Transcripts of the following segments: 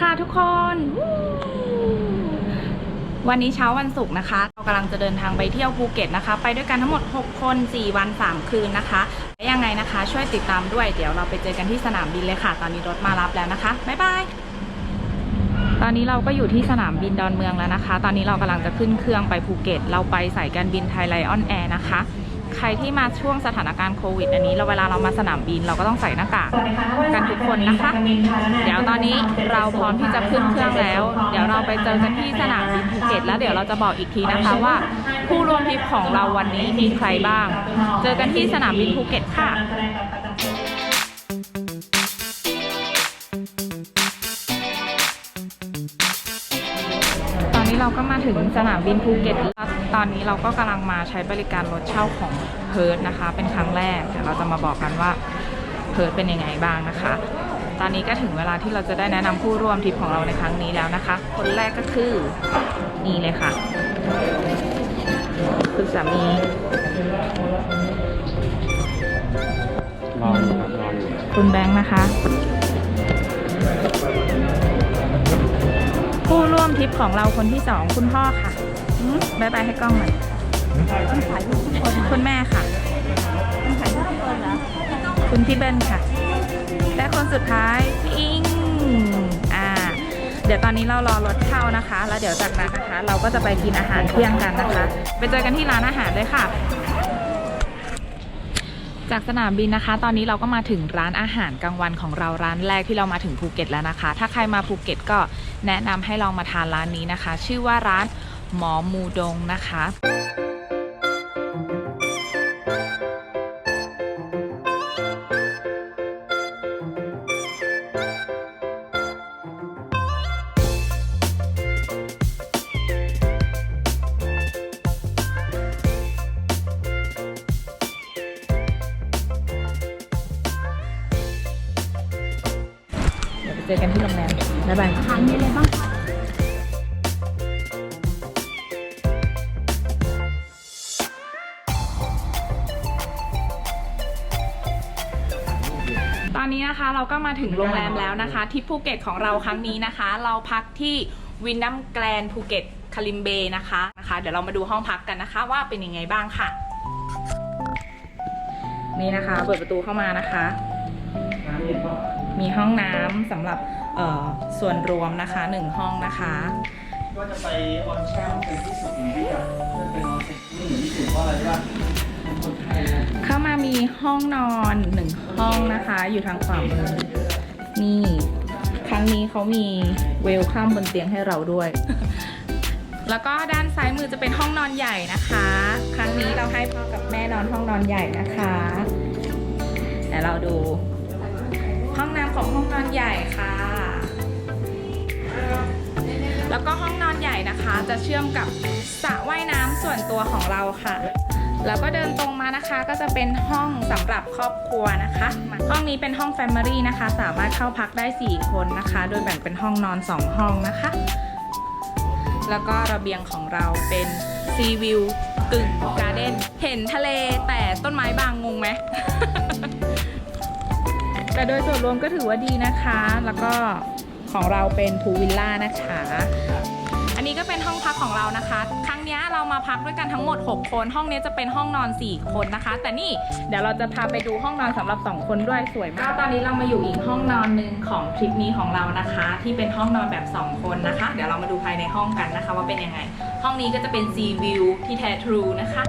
ค่ะทุกคน วันนี้เช้าวันศุกร์นะคะ เรากำลังจะเดินทางไปเที่ยวภูเก็ตนะคะ ไปด้วยกันทั้งหมด 6 คน 4 วัน 3 คืนนะคะและยังไงนะคะ ช่วยติดตามด้วย เดี๋ยวเราไปเจอกันที่สนามบินเลยค่ะ ตอนนี้รถมารับแล้วนะคะ บ๊ายบาย ตอนนี้เราก็อยู่ที่สนามบินดอนเมืองแล้วนะคะ ตอนนี้เรากำลังจะขึ้นเครื่องไปภูเก็ต เราไปสายการบินไทยไลออนแอร์นะคะ ใครที่มาช่วงสถานการณ์โควิด อันนี้เราเวลาเรามาสนามบินเราก็ต้องใส่หน้ากากกันทุกคนนะคะ เดี๋ยวตอนนี้เราพร้อมที่จะขึ้นเครื่องแล้ว เดี๋ยวเราไปเจอกันที่สนามบินภูเก็ต แล้วเดี๋ยวเราจะบอกอีกทีนะคะว่า ผู้ร่วมทริปของเราวันนี้มีใครบ้าง เจอกันที่สนามบินภูเก็ตค่ะตอนนี้เราก็มาถึงสนามบินภูเก็ต ตอนนี้เราก็กำลังมาใช้บริการรถเช่าของเพิร์ดนะคะ เป็นครั้งแรกเดี๋ยวเราจะมาบอกกันว่าเพิร์ดเป็นยังไงบ้างนะคะ ตอนนี้ก็ถึงเวลาที่เราจะได้แนะนำผู้ร่วมทริปของเราในครั้งนี้แล้วนะคะ คนแรกก็คือนี่เลยค่ะคุณสามีรออยู่ครับรออยู่คุณแบงค์นะคะ ผู้ร่วมทริปของเราคนที่สองคุณพ่อค่ะ บายบายให้กล้องหน่อยคุณแม่ค่ะ คุณพี่เบิ้ลค่ะ และคนสุดท้ายพี่อิงอ่า เดี๋ยวตอนนี้เรารอรถเข้านะคะ แล้วเดี๋ยวจากนั้นนะคะ เราก็จะไปกินอาหารเที่ยงกันนะคะ ไปเจอกันที่ร้านอาหารเลยค่ะจากสนามบินนะคะ ตอนนี้เราก็มาถึงร้านอาหารกลางวันของเราร้านแรกที่เรามาถึงภูเก็ตแล้วนะคะ ถ้าใครมาภูเก็ตก็แนะนำให้ลองมาทานร้านนี้นะคะ ชื่อว่าร้าน หมอมูดงนะคะ อนนี้นะคะเราก็มาถึงโรงแรมแล้วนะคะที่ภูเก็ตของเราครั้งนี้นะคะ เราพักที่วินดัมแกลนภูเก็ตคาลิมเบนะคะนะคะ เดี๋ยวเรามาดูห้องพักกันนะคะว่าเป็นยังไงบ้างค่ะ นี่นะคะ เปิดประตูเข้ามานะคะ มีห้องน้ำสำหรับเออส่วนรวมนะคะหนึ่งห้องนะคะก็จะไปออนแช่เป็นที่สุดของที่จะเป็นออนเซ็ตนี่เหมือนที่สุดเพราะอะไรว่า เข้ามามีห้องนอนหนึ่งห้องนะคะ อยู่ทางขวามือนี่ครั้งนี้เขามีเวลคัมบนเตียงให้เราด้วย แล้วก็ด้านซ้ายมือจะเป็นห้องนอนใหญ่นะคะ ครั้งนี้เราให้พ่อกับแม่นอนห้องนอนใหญ่นะคะเดี๋ยวเราดู ห้องน้ำของห้องนอนใหญ่ค่ะ แล้วก็ห้องนอนใหญ่นะคะ จะเชื่อมกับสระว่ายน้ำส่วนตัวของเราค่ะ แล้วก็เดินตรงมานะคะก็จะเป็นห้องสำหรับครอบครัวนะคะ ห้องนี้เป็นห้อง Family นะคะ สามารถเข้าพักได้ 4 คนนะคะ โดยแบ่งเป็นห้องนอน 2 ห้องนะคะ แล้วก็ระเบียงของเราเป็นซีวิวกึ่งการ์เด้นเห็นทะเลแต่ต้นไม้บางงงไหมแต่โดยส่วนรวมก็ถือว่าดีนะคะ แล้วก็ของเราเป็นพูวิลล่านะคะ นี้ก็เป็นห้องพักของเรานะคะ ครั้งนี้เรามาพักด้วยกันทั้งหมด 6 คน ห้องนี้จะเป็นห้องนอน 4 คนนะคะ แต่นี่เดี๋ยวเราจะพาไปดูห้องนอนสำหรับ 2 คนด้วยสวยมากตอนนี้เรามาอยู่อีกห้องนอนหนึ่งของทริปนี้ของเรานะคะ ที่เป็นห้องนอนแบบ 2 คนนะคะ เดี๋ยวเรามาดูภายในห้องกันนะคะ ว่าเป็นยังไง ห้องนี้ก็จะเป็น Sea View ที่แท้ทรูนะคะ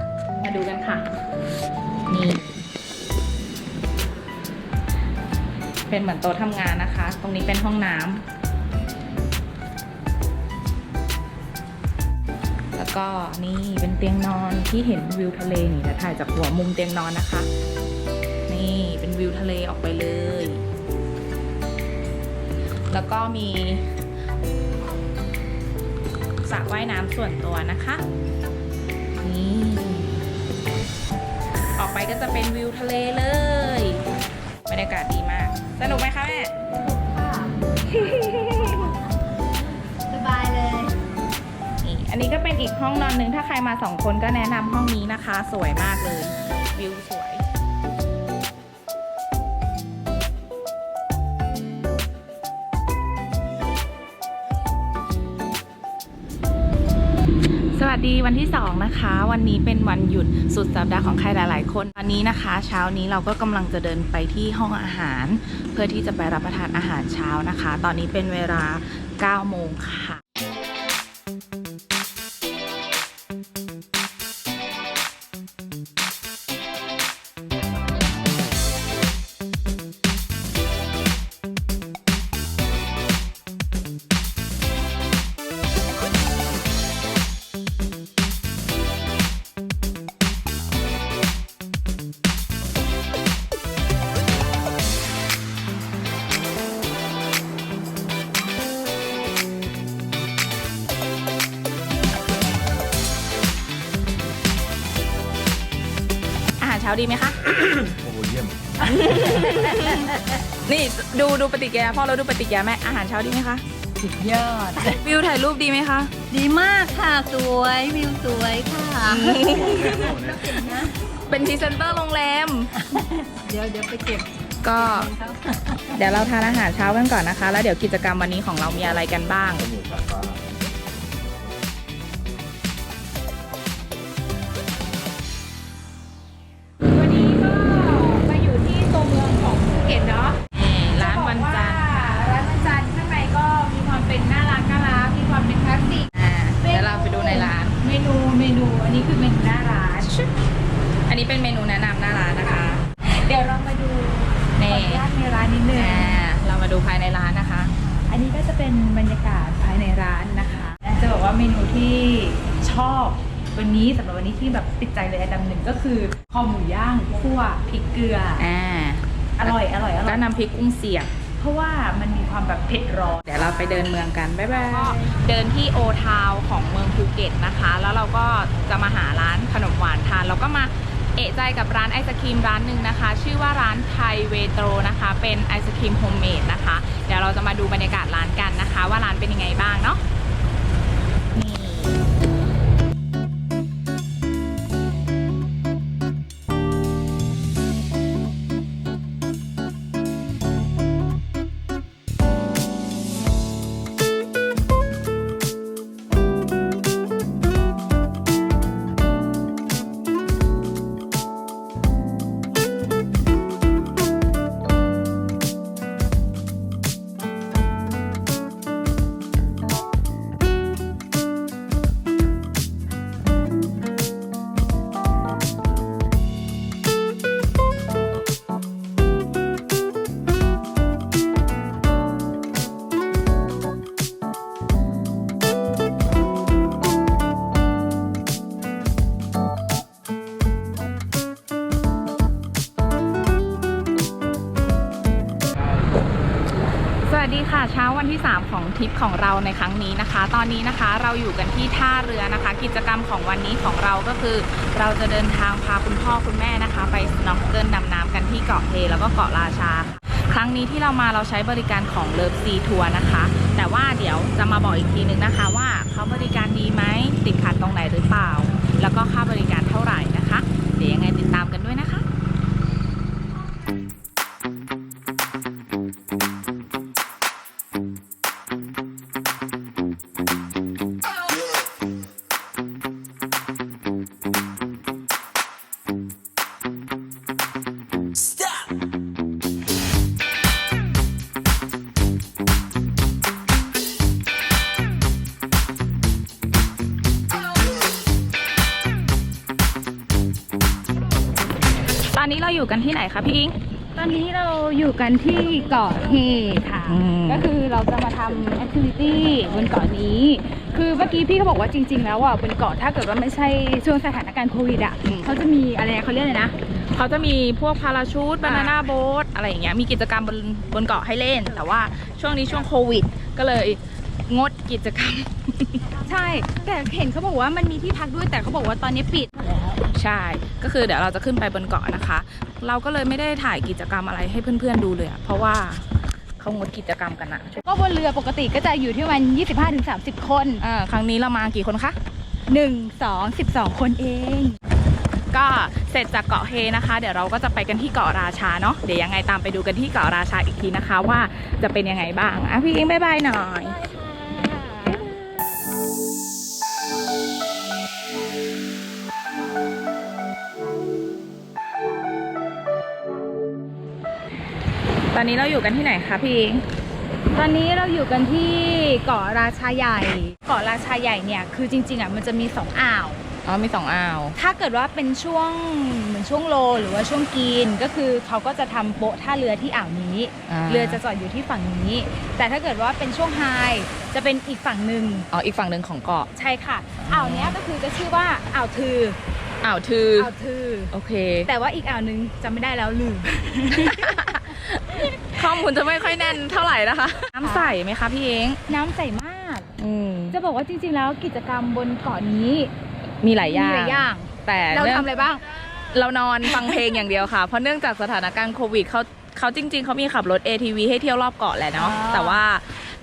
มาดูกันค่ะนี่เป็นเหมือนโต๊ะทำงานนะคะ ตรงนี้เป็นห้องน้ำ แล้วก็นี่เป็นเตียงนอนที่เห็นวิวทะเลนี่จะถ่ายจากหัวมุมเตียงนอนนะคะ นี่เป็นวิวทะเลออกไปเลย แล้วก็มีสระว่ายน้ำส่วนตัวนะคะนี่ออกไปก็จะเป็นวิวทะเลเลยบรรยากาศดีมาก สนุกไหมคะแม่ส นนี้ก็เป็นอีกห้องนอนหนึ่งถ้าใครมาสองคนก็แนะนำห้องนี้นะคะ สวยมากเลย วิวสวยสวัสดีวันที่ 2 นะคะ วันนี้เป็นวันหยุดสุดสัปดาห์ของใครหลาย ๆ คนวันนี้นะคะ เช้านี้เราก็กำลังจะเดินไปที่ห้องอาหาร เพื่อที่จะไปรับประทานอาหารเช้านะคะ ตอนนี้เป็นเวลา 9 โมงค่ะ ช้าดีไหมคะ โอ้โหเยี่ยมนี่ดูดูปฏิกิริยาพ่อเราดูปฏิกิริยาแม่อาหารเช้าดีไหมคะ สุดยอด วิวถ่ายรูปดีไหมคะ ดีมากค่ะ สวยวิวสวยค่ะ เป็นพรีเซนเตอร์โรงแรม เดี๋ยวเดี๋ยวไปเก็บก็เดี๋ยวเราทานอาหารเช้ากันก่อนนะคะ แล้วเดี๋ยวกิจกรรมวันนี้ของเรามีอะไรกันบ้างหมูสายฟ้า น้ำพริกกุ้งเสียบ เพราะว่ามันมีความแบบเผ็ดร้อน เดี๋ยวเราไปเดินเมืองกัน บ๊ายบายก็เดินที่โอทาวของเมืองภูเก็ตนะคะ แล้วเราก็จะมาหาร้านขนมหวานทาน แล้วก็มาเอะใจกับร้านไอศครีมร้านหนึ่งนะคะ ชื่อว่าร้านไทยเวโตรนะคะ เป็นไอศครีมโฮมเมดนะคะ เดี๋ยวเราจะมาดูบรรยากาศร้านกันนะคะ ว่าร้านเป็นยังไงบ้างเนาะ ทริปของเราในครั้งนี้นะคะ ตอนนี้นะคะเราอยู่กันที่ท่าเรือนะคะ กิจกรรมของวันนี้ของเราก็คือ เราจะเดินทางพาคุณพ่อคุณแม่นะคะ ไปสน็อกเกิลดำน้ำกันที่เกาะเฮแล้วก็เกาะราชาค่ะครั้งนี้ที่เรามาเราใช้บริการของเลิฟซีทัวร์นะคะ แต่ว่าเดี๋ยวจะมาบอกอีกทีนึงนะคะ ว่าเขาบริการดีไหมติดขัดตรงไหนหรือเปล่า แล้วก็ค่าบริการเท่าไหร่นะคะ เดี๋ยวยังไงติดตามกันด้วยนะคะ เราอยู่กันที่ไหนคะพี่อิง ตอนนี้เราอยู่กันที่เกาะเฮค่ะ อืม ก็คือเราจะมาทำแอคทิวิตี้บนเกาะนี้ คือเมื่อกี้พี่เขาบอกว่าจริง ๆ แล้วอะบนเกาะถ้าเกิดว่าไม่ใช่ช่วงสถานการณ์โควิดอะเขาจะมีอะไรนะเขาเรียกอะไรนะ เขาจะมีพวกพาราชูตบานาน่าโบ๊ทอะไรอย่างเงี้ยมีกิจกรรมบนบนเกาะให้เล่น แต่ว่าช่วงนี้ช่วงโควิด ก็เลยงดกิจกรรม ใช่ แต่เห็นเขาบอกว่ามันมีที่พักด้วยแต่เขาบอกว่าตอนนี้ปิด ใช่ ก็คือเดี๋ยวเราจะขึ้นไปบนเกาะนะคะ เราก็เลยไม่ได้ถ่ายกิจกรรมอะไรให้เพื่อนๆดูเลยอะเพราะว่าเขางดกิจกรรมกันอะก็บนเรือปกติก็จะอยู่ที่ประมัน25-30 คนเออครั้งนี้เรามากี่คนคะ1 2 12 คนเอง ก็เสร็จจากเกาะเฮนะคะ เดี๋ยวเราก็จะไปกันที่เกาะราชาเนาะเดี๋ยวยังไงตามไปดูกันที่เกาะราชาอีกทีนะคะ ว่าจะเป็นยังไงบ้างอะพี่อิงบายบายหน่อย ตอนนี้เราอยู่กันที่ไหนคะพี่อิงตอนนี้เราอยู่กันที่เกาะราชาใหญ่ เกาะราชาใหญ่เนี่ยคือจริงๆอะมันจะมีสองอ่าว อ๋อมีสองอ่าว ถ้าเกิดว่าเป็นช่วงเหมือนช่วงโลหรือว่าช่วงกีนก็คือเขาก็จะทำโป๊ะท่าเรือที่อ่าวนี้เรือจะจอดอยู่ที่ฝั่งนี้ แต่ถ้าเกิดว่าเป็นช่วงไฮจะเป็นอีกฝั่งหนึ่ง อ๋ออีกฝั่งหนึ่งของเกาะ ใช่ค่ะ อ่าวเนี้ยก็คือจะชื่อว่าอ่าวทือ อ่าวทืออ่าวทือ โอเค แต่ว่าอีกอ่าวหนึงจำไม่ได้แล้วลืม ข้อมูลจะไม่ค่อยแน่นเท่าไหร่นะคะ น้ำใสไหมคะพี่เองน้ำใสมาก อืมจะบอกว่าจริงๆแล้วกิจกรรมบนเกาะนี้มีหลายอย่างมีหลายอย่าง แต่เรานื่องทำอะไรบ้าง เรานอนฟังเพลงอย่างเดียวค่ะ เพราะเนื่องจากสถานการณ์โควิดเขาเขาจริง ๆ เขามีขับรถ ATV ให้เที่ยวรอบเกาะแหละเนาะ อ่า แต่ว่า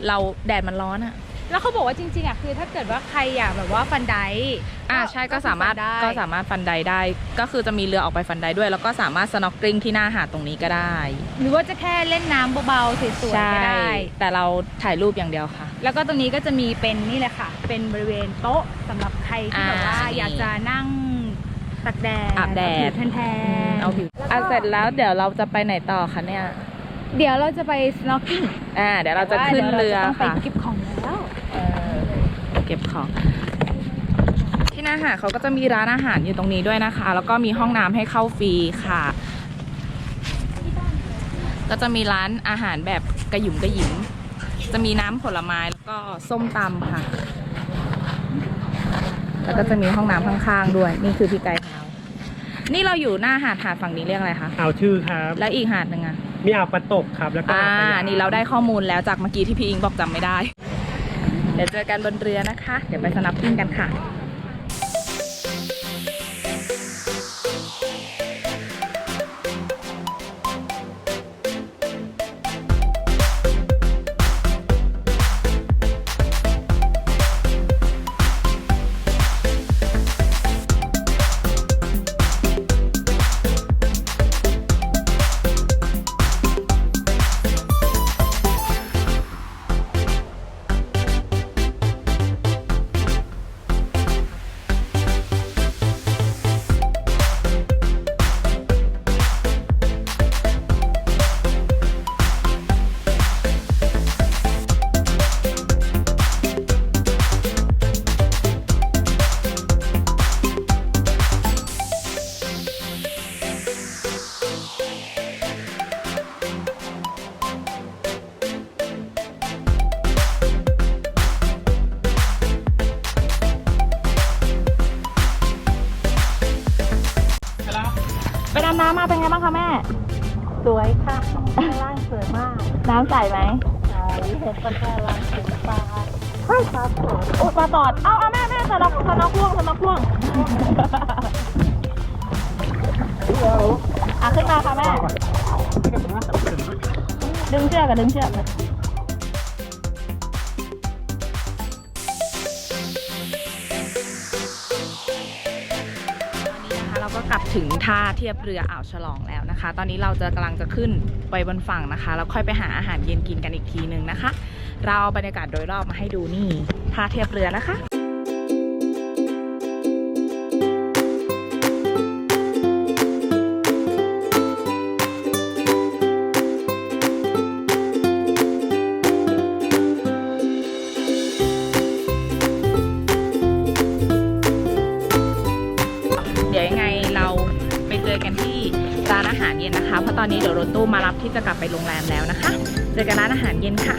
เราแดดมันร้อนอะ แล้วเขาบอกว่าจริงๆอะคือถ้าเกิดว่าใครอยากแบบว่าฟันไดอ่าใช่ก็สามารถได้ก็สามารถฟันไดได้ ก็คือจะมีเรือออกไปฟันไดด้วย แล้วก็สามารถสน็อกกริ้งที่หน้าหาดตรงนี้ก็ได้หรือว่าจะแค่เล่นน้ำเบาๆสวยๆก็ได้ แต่เราถ่ายรูปอย่างเดียวค่ะ แล้วก็ตรงนี้ก็จะมีเป็นนี่แหละค่ะ เป็นบริเวณโต๊ะสำหรับใครที่แบบว่าอ่า อยากจะนั่งตักแดดอาบแดดผิวแทนๆเอาผิวอะเสร็จแล้วเดี๋ยวเราจะไปไหนต่อคะเนี่ย เดี๋ยวเราจะไป snorkeling อ่าเดี๋ยวเราจะขึ้นเรือแต่ว่าดี๋ยวาจต้องไปค่ะ เก็บของแล้วเออ เก็บของที่หน้าหาดเขาก็จะมีร้านอาหารอยู่ตรงนี้ด้วยนะคะ แล้วก็มีห้องน้ำให้เข้าฟรีค่ะ ก็จะมีร้านอาหารแบบกระหยุ่มกระหยิมจะมีน้ำผลไม้แล้วก็ส้มตำค่ะ แล้วก็จะมีห้องน้ำข้างๆด้วย นี่คือพี่ไก่เท้านี่เราอยู่หน้าหาดหาดฝั่งนี้เรียกอะไรคะอ่าวชื่อครับแล้วอีกหาดหนึ่งอะมีอ่าวปะตกครับแล้วก็อ่าอ่าวสยามนี่เราได้ข้อมูลแล้วจากเมื่อกี้ที่พี่อิงบอกจำไม่ได้ เดี๋ยวเจอกันบนเรือนะคะ เดี๋ยวไปสนับปิ้งกันค่ะ สวยค่ะข้างล่างสวยมากน้ำใสไหมใสเห็นปลารังเห็นปลาปลาสดอุยปลาตอด เอาเอาแม่แม่สน็อกสน็อกพ่วงสน็อกพ่วงอะขึ้นมาค่ะแม่ ดึงเชือกกับดึงเชือก ก็กลับถึงท่าเทียบเรืออ่าวฉลองแล้วนะคะ ตอนนี้เราจะกำลังจะขึ้นไปบนฝั่งนะคะ แล้วค่อยไปหาอาหารเย็นกินกันอีกทีนึงนะคะ เราเอาบรรยากาศโดยรอบมาให้ดูนี่ท่าเทียบเรือนะคะ รงแรมแล้วนะคะเจอกันร้านอาหารเย็นค่ะ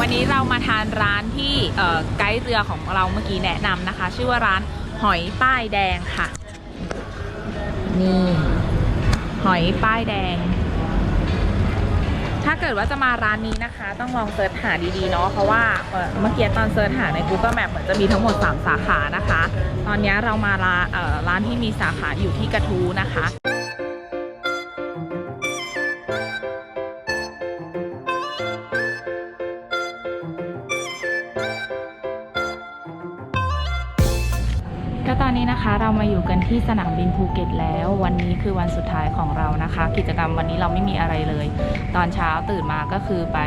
วันนี้เรามาทานร้านที่ไกด์เรือของเราเมื่อกี้แนะนำนะคะ ชื่อว่าร้านหอยป้ายแดงค่ะ นี่ หอยป้ายแดงาเกิดว่าจะมาร้านนี้นะคะ ต้องลองเสิร์ชหาดีๆเนาะเพราะว่าเมื่อกี้ตอนเสิร์ชหาใน Google Map เหมือนจะมีทั้งหมด 3 สาขานะคะ ตอนนี้เรามาร้านเอ่อร้านที่มีสาขาอยู่ที่กระทู้นะคะ ก็ตอนนี้นะคะเรามาอยู่กันที่สนามบินภูเก็ตแล้ว วันนี้คือวันสุดท้ายของเรานะคะ กิจกรรมวันนี้เราไม่มีอะไรเลย ตอนเช้าตื่นมาก็คือไป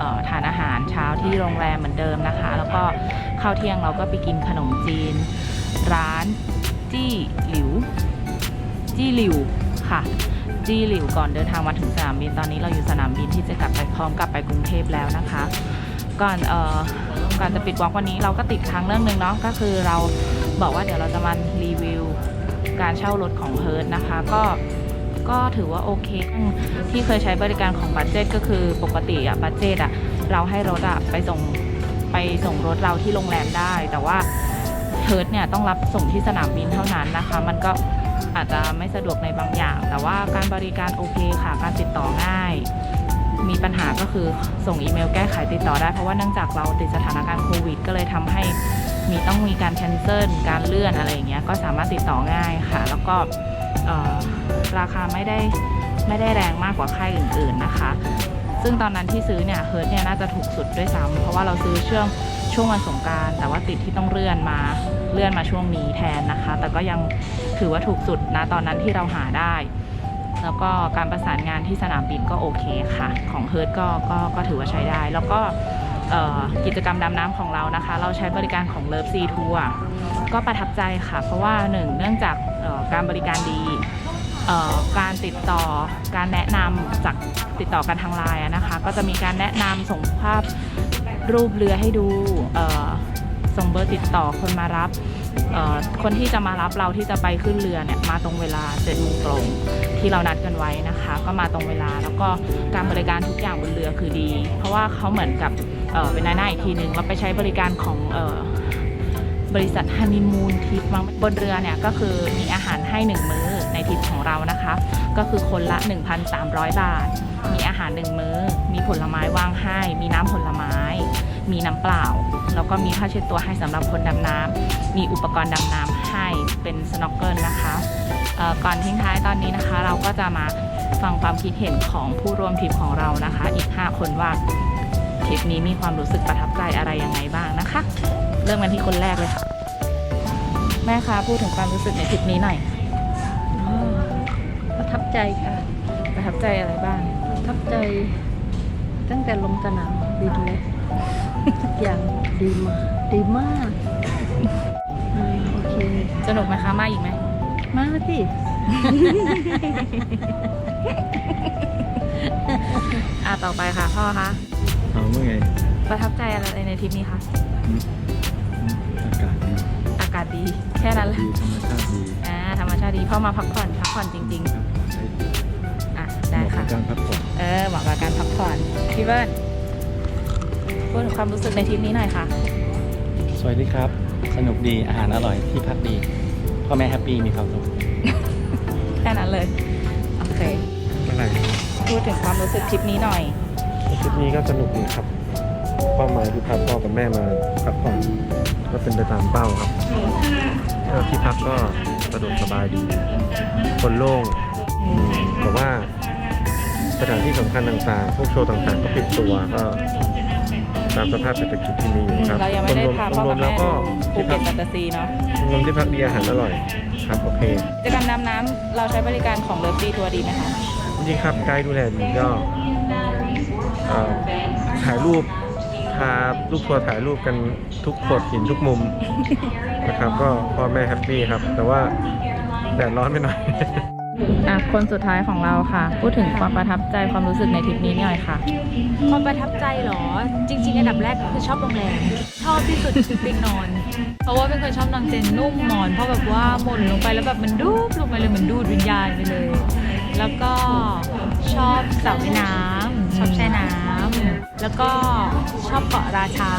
ออทานอาหารเช้าที่โรงแรมเหมือนเดิมนะคะ แล้วก็ข้าวเที่ยงเราก็ไปกินขนมจีน ร้านจี้หลิว จี้หลิวค่ะ จี้หลิวก่อนเดินทางมาถึงสนามบินตอนนี้เราอยู่สนามบินที่จะกลับไปพร้อมกลับไปกรุงเทพแล้วนะคะ ก่อนเอ่อก่อนจะปิดวอล์กวันนี้เราก็ติดค้างเรื่องหนึ่งเนาะก็คือเรา บอกว่าเดี๋ยวเราจะมารีวิวการเช่ารถของเฮิร์ตนะคะ ก็ก็ถือว่าโอเค ที่เคยใช้บริการของบัตเจตก็คือปกติอะบัตเจตอะเราให้รถอะไปส่งไปส่งรถเราที่โรงแรมได้ แต่ว่าเฮิร์ตเนี่ยต้องรับส่งที่สนามบินเท่านั้นนะคะ มันก็อาจจะไม่สะดวกในบางอย่าง แต่ว่าการบริการโอเคค่ะ การติดต่อง่าย มีปัญหาก็คือส่งอีเมลแก้ไขติดต่อได้ เพราะว่าเนื่องจากเราติดสถานการณ์โควิด ก็เลยทำให้ มีต้องมีการแคนเซิลการเลื่อนอะไรอย่างเงี้ยก็สามารถติดต่อง่ายค่ะ แล้วก็ราคาไม่ได้ไม่ได้แรงมากกว่าค่ายอื่น ๆนะคะ ซึ่งตอนนั้นที่ซื้อเนี่ยเฮิร์ตเนี่ยน่าจะถูกสุดด้วยซ้ำเพราะว่าเราซื้อช่วงช่วงวันสงการแต่ว่าติดที่ต้องเลื่อนมาเลื่อนมาช่วงนี้แทนนะคะ แต่ก็ยังถือว่าถูกสุดนะตอนนั้นที่เราหาได้ แล้วก็การประสานงานที่สนามบินก็โอเคค่ะ ของเฮิร์ตก็ก็ก็ถือว่าใช้ได้ แล้วก็ กิจกรรมดำน้ำของเรานะคะ เราใช้บริการของเลิฟซีทัวร์ก็ประทับใจค่ะ เพราะว่าหนึ่งเนื่องจากการบริการดีการติดต่อการแนะนำจากติดต่อกันทางไลน์นะคะ ก็จะมีการแนะนำส่งภาพรูปเรือให้ดูส่งเบอร์ติดต่อคนมารับ คนที่จะมารับเราที่จะไปขึ้นเรือเนี่ยมาตรงเวลาเจ็ดโมงตรงที่เรานัดกันไว้นะคะ ก็มาตรงเวลาแล้วก็การบริการทุกอย่างบนเรือคือดี เพราะว่าเขาเหมือนกับเเป็นนายหน้าอีกทีหนึ่งเราไปใช้บริการของออบริษัทฮันนีมูนทิปบนเรือเนี่ยก็คือมีอาหารให้หนึ่งมื้อในทิปของเรานะคะ ก็คือคนละ 1,300 บาท มีอาหารหนึ่งมื้อ มีผลไม้วางให้ มีน้ำผลไม้ มีน้ำเปล่า แล้วก็มีผ้าเช็ดตัวให้สำหรับคนดำน้ำ มีอุปกรณ์ดำน้ำให้เป็นสโนว์เกิลนะคะเอ่อก่อนทิ้งท้ายตอนนี้นะคะ เราก็จะมาฟังความคิดเห็นของผู้ร่วมทริปของเรานะคะ อีก 5 คนว่าทริปนี้มีความรู้สึกประทับใจอะไรยังไงบ้างนะคะ เริ่มกันที่คนแรกเลยค่ะ แม่คะพูดถึงความรู้สึกในทริปนี้หน่อยประทับใจค่ะ ประทับใจอะไรบ้างประ ทับใจตั้งแต่ลงสนามบินเลยทุกอย่างดีมากดีมากอืมโอเค สนุกไหมคะ มาอีกไหม มาที่ อะต่อไปค่ะ พ่อคะ เอาเมื่อไงประทับใจอะไรในทริปนี้คะ อากาศดีอากาศดี แค่นั้นแหละ ดีธรรมชาติดีอ่าธรรมชาติดีพ่อมาพักผ่อน พักผ่อนจริงครับใช้ ๆอะเหได้มาะกัค่ะบการพักผ่อนเออเหมาะกับการพักผ่อนพี่เบิร์ดพูดถึงความรู้สึกในทริปนี้หน่อยค่ะ สวัสดีครับ สนุกดีอาหารอร่อยที่พักดีพ่อแม่แฮปปี้มีความสุขแค่นั้นเลยโอเค เมื่อไหร่พูดถึงความรู้สึกทริปนี้หน่อย ทริปนี้ก็สนุกดีครับเป้าหมายที่พาพ่อกับแม่มาพักผ่อนก็เป็นไปตามเป้าครับก็ที่พักก็สะดวกสบายดี คนโล่งอืมแต่ว่าส ถานที่สำคัญต่างๆ พวกโชว์ต่างๆ ก็ปิดตัวก็ตามสภาพเศรษฐกิจที่มีอยู่ครับเรายังไม่ได้รวมพาๆพ่อรวกับมๆแล้แม่วก็ดูภูที่พัเก็กตแฟนตาซีเนาะรวมๆที่พักดีอาหารอร่อยครับโอเคกิจกรรมดำน้ำเราใช้บริการของเลิฟซีทัวร์ดีไหมคะจริงๆครับไกด์ดูแลดีก็เอ่อถ่ายรูปพาลูกทัวร์ถ่ายรูปกันทุกโขดหินทุกมุมนะครับ ก็พ่อแม่แฮปปี้ครับ แต่ว่าแดดร้อนไปหน่อย อะคนสุดท้ายของเราค่ะ พูดถึงความประทับใจความรู้สึกในทริปนี้หน่อยค่ะ ความประทับใจเหรอ จริง ๆ อันดับแรกก็คือชอบโรงแรมชอบที่สุดคือเตียงนอน เพราะว่าเป็นคนชอบนอนเตียงนุ่มหมอน เพราะแบบว่าหม่นลงไปแล้วแบบมันดูบลงไปเลยเหมือนดูดวิญญาณไปเลย แล้วก็ชอบสระว่ายน้ำชอบแช่น้ำแล้วก็ชอบเกาะราชา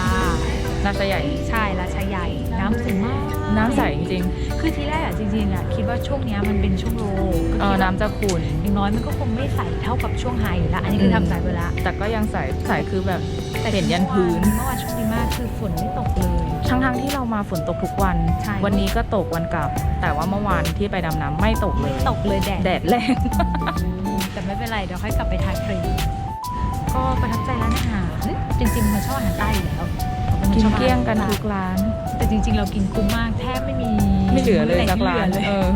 น่าจะใหญ่ ใช่ราชาใหญ่ น้ำใสมากน้ำใสจริงคือทีแรกอะจริงๆอะคิดว่าช่วงเนี้ยมันเป็นช่วงโลๆเออน้ำจะขุ่น อย่างน้อยมันก็คงไม่ใสเท่ากับช่วงไฮอยู่แล้วอันนี้คือทำใสไปแล้วแต่ก็ยังใสใสคือแบบเห็นยันพื้น เมื่อวานโชคดีมากคือฝนไม่ตกเลยทั้งทั้งๆที่เรามาฝนตกทุกวัน ใช่ วันนี้ก็ตกวันกลับ แต่ว่าเมื่อวานที่ไปดำน้ำไม่ตกเลยตกเลยแดดแดดแรง แต่ไม่เป็นไรเดี๋ยวค่อยกลับไปทานฟรีก็ประทับใจร้านอาหารจริงๆมันชอบอาหารใต้อยู่แล้วป็ค กินชอบอาหารเกลี้ยงกันใต้ทุกร้าน แต่จริง ๆ เรากินคุ้มมากแทบไม่มีไม่เหลือเลยแหล่งสักที่ร้านเหลือเลยเออ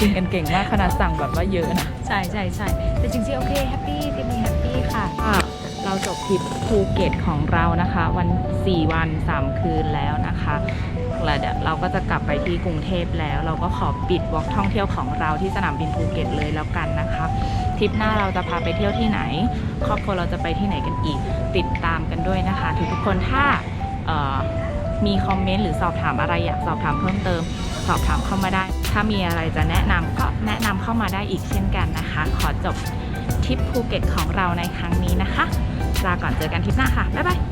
กินกันเก่งมากขนาดสั่งแบบว่าเยอะนะใช่ใช่ใช่แต่จริงๆโอเคแฮปปี้ทริปนี้แฮปปี้ค่ะค่ะเราจบทริปภูเก็ตของเรานะคะ วัน 4 วัน 3 คืนแล้วนะคะแล้วเดี๋ยวเราก็จะกลับไปที่กรุงเทพแล้ว เราก็ขอปิดวอล์กท่องเที่ยวของเราที่สนามบินภูเก็ตเลยแล้วกันนะคะทริปหน้าเราจะพาไปเที่ยวที่ไหน ครอบครัวเราจะไปที่ไหนกันอีก ติดตามกันด้วยนะคะ ทุกๆคนถ้าเอ่อ มีคอมเมนต์หรือสอบถามอะไรอยากสอบถามเพิ่มเติม สอบถามเข้ามาได้ ถ้ามีอะไรจะแนะนำก็แนะนำเข้ามาได้อีกเช่นกันนะคะ ขอจบทริปภูเก็ตของเราในครั้งนี้นะคะลาก่อนเจอกันทริปหน้าค่ะ บ๊ายบาย